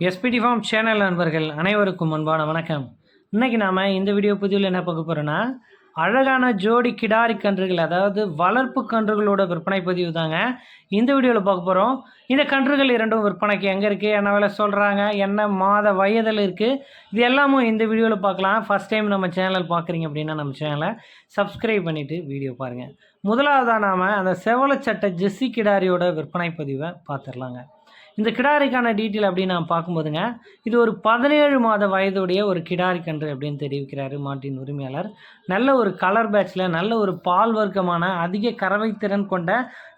SPD form channel நண்பர்கள் அனைவருக்கும் அன்பான வணக்கம். இன்றைக்கி நாம் இந்த வீடியோ பதிவில் என்ன பார்க்க போகிறோன்னா அழகான ஜோடி கிடாரி கன்றுகள் அதாவது வளர்ப்பு கன்றுகளோட விற்பனை பதிவு தாங்க. இந்த வீடியோவில் பார்க்க போகிறோம் இந்த கன்றுகள் இரண்டும் விற்பனைக்கு எங்கே இருக்குது என்ன வேலை சொல்கிறாங்க என்ன மாத வயதில் இருக்குது இது எல்லாமும் இந்த வீடியோவில் பார்க்கலாம். ஃபஸ்ட் டைம் நம்ம சேனல் பார்க்குறீங்க அப்படின்னா நம்ம சேனலை சப்ஸ்கிரைப் பண்ணிவிட்டு வீடியோ பாருங்கள் முதலாவதாக நாம் அந்த செவலச்சட்டை ஜெஸ்ஸி கிடாரியோட விற்பனை பதிவை பார்த்துடலாங்க. இந்த கிடாரிக்கான டீட்டெயில் அப்படின்னு நான் பார்க்கும்போதுங்க இது ஒரு பதினேழு மாத வயதுடைய ஒரு கிடாரி கன்று அப்படின்னு தெரிவிக்கிறாரு மாட்டின் உரிமையாளர். நல்ல ஒரு கலர் பேட்சில் நல்ல ஒரு பால் வர்க்கமான அதிக கறவைத்திறன் கொண்ட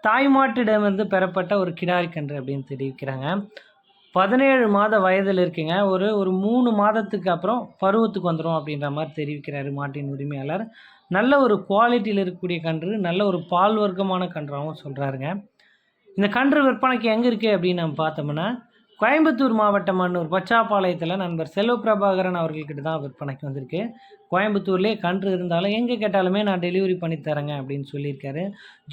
தாய்மாட்டிடமிருந்து பெறப்பட்ட ஒரு கிடாரி கன்று அப்படின்னு தெரிவிக்கிறாங்க. பதினேழு மாத வயதில் இருக்குங்க. ஒரு ஒரு மூணு மாதத்துக்கு அப்புறம் பருவத்துக்கு வந்துடும் அப்படின்ற மாதிரி தெரிவிக்கிறாரு மாட்டின் உரிமையாளர். நல்ல ஒரு குவாலிட்டியில் இருக்கக்கூடிய கன்று நல்ல ஒரு பால் வர்க்கமான கன்றாகவும் சொல்கிறாருங்க இந்த கன்று விற்பனைக்கு எங்கே இருக்குது அப்படின்னு நம்ம பார்த்தோம்னா கோயம்புத்தூர் மாவட்டம் அன்னூர் பச்சாப்பாளையத்தில் நண்பர் செல்வ பிரபாகரன் அவர்கள்கிட்ட தான் விற்பனைக்கு வந்திருக்கு. கோயம்புத்தூர்லேயே கன்று இருந்தாலும் எங்கே கேட்டாலுமே நான் டெலிவரி பண்ணி தரேங்க அப்படின்னு சொல்லியிருக்காரு.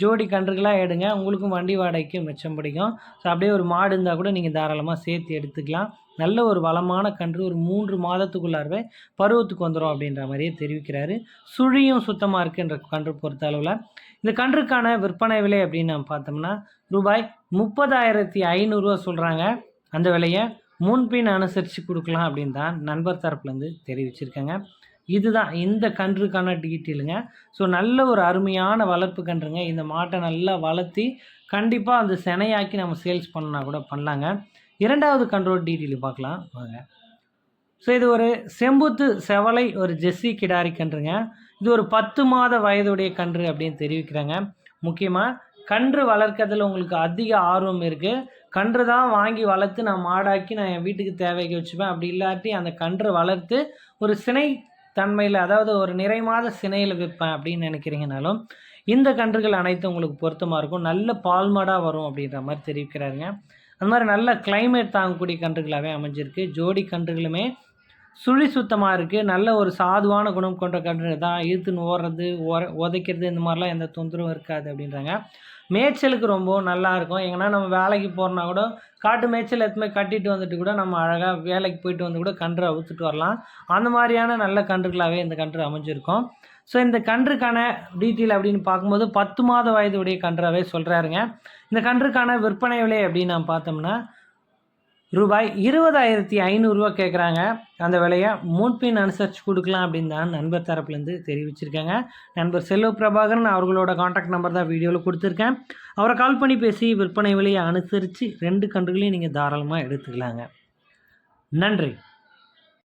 ஜோடி கன்றுகளாக எடுங்க. உங்களுக்கும் வண்டி வாடகைக்கு மிச்சம் பிடிக்கும். ஸோ அப்படியே ஒரு மாடு இருந்தால் கூட நீங்கள் தாராளமாக சேர்த்து எடுத்துக்கலாம். நல்ல ஒரு வளமான கன்று ஒரு மூன்று மாதத்துக்குள்ளாரவே பருவத்துக்கு வந்துடும் அப்படின்ற மாதிரியே தெரிவிக்கிறாரு. சுழியும் சுத்தமாக இருக்குன்ற கன்று பொறுத்த அளவில். இந்த கன்றுக்கான விற்பனை விலை அப்படின்னு நம்ம பார்த்தோம்னா ரூபாய் முப்பதாயிரத்தி ஐநூறுரூவா சொல்கிறாங்க அந்த விலையை முன்பின் அனுசரித்து கொடுக்கலாம் அப்படின்னு தான் நண்பர் தரப்புலேருந்து தெரிவிச்சிருக்கேங்க. இதுதான் இந்த கன்றுக்கான டீட்டெயிலுங்க. ஸோ நல்ல ஒரு அருமையான வளர்ப்பு கன்றுங்க. இந்த மாட்டை நல்லா வளர்த்தி கண்டிப்பாக அந்த செனையாக்கி நம்ம சேல்ஸ் பண்ணால் கூட பண்ணலாங்க. இரண்டாவது கண்ட்ரோல் டீட்டெயில் பார்க்கலாம். வாங்க. ஸோ இது ஒரு செம்புத்து செவலை ஒரு ஜெஸ்ஸி கிடாரி கன்றுங்க. இது ஒரு பத்து மாத வயதுடைய கன்று அப்படின்னு தெரிவிக்கிறாங்க. முக்கியமாக கன்று வளர்க்கறதுல உங்களுக்கு அதிக ஆர்வம் இருக்குது கன்று தான் வாங்கி வளர்த்து நான் மாடாக்கி நான் என் வீட்டுக்கு தேவைக்கு வச்சுப்பேன். அப்படி இல்லாட்டி அந்த கன்று வளர்த்து ஒரு சினை தன்மையில் அதாவது ஒரு நிறை மாத சினையில் விற்பேன் அப்படின்னு நினைக்கிறீங்கனாலும் இந்த கன்றுகள் அனைத்தும் உங்களுக்கு பொருத்தமாக இருக்கும். நல்ல பால்மாடாக வரும் அப்படின்ற மாதிரி தெரிவிக்கிறாருங்க. அந்த மாதிரி நல்ல கிளைமேட் தாங்கக்கூடிய கன்றுகளாகவே அமைஞ்சிருக்கு. ஜோடி கன்றுகளுமே சுழி சுத்தமாக இருக்குது நல்ல ஒரு சாதுவான குணம் கொண்ட கன்று தான். இழுத்துன்னு ஓடுறது உதைக்கிறது இந்த மாதிரிலாம் எந்த தொந்தரவும் இருக்காது அப்படின்றாங்க. மேய்ச்சலுக்கு ரொம்ப நல்லாயிருக்கும் எங்கன்னா நம்ம வேலைக்கு போகிறோன்னா கூட காட்டு மேய்ச்சல் எத்தனை கட்டிட்டு வந்துட்டு கூட நம்ம அழகாக வேலைக்கு போயிட்டு வந்து கூட கன்று அவுத்துட்டு வரலாம். அந்த மாதிரியான நல்ல கன்றுகளாகவே இந்த கன்று அமைஞ்சிருக்கும். ஸோ இந்த கன்றுக்கான டீட்டெயில் அப்படின்னு பார்க்கும்போது பத்து மாத வயதுடைய கன்றாகவே சொல்கிறாருங்க இந்த கன்றுக்கான விற்பனை விலை அப்படின்னு நம்ம பார்த்தோம்னா ரூபாய் இருபதாயிரத்தி ஐநூறுரூவா கேட்குறாங்க அந்த விலையை முன்பின் அனுசரித்து கொடுக்கலாம் அப்படின்னு தான் நண்பர் தரப்புலேருந்து தெரிவிச்சிருக்காங்க. நண்பர் செல்வ பிரபாகரன் அவர்களோட காண்டாக்ட் நம்பர் தான் வீடியோவில் கொடுத்துருக்கேன். அவரை கால் பண்ணி பேசி விற்பனை விலையை அனுசரித்து ரெண்டு கன்றுகளையும் நீங்கள் தாராளமாக எடுத்துக்கலாங்க. நன்றி.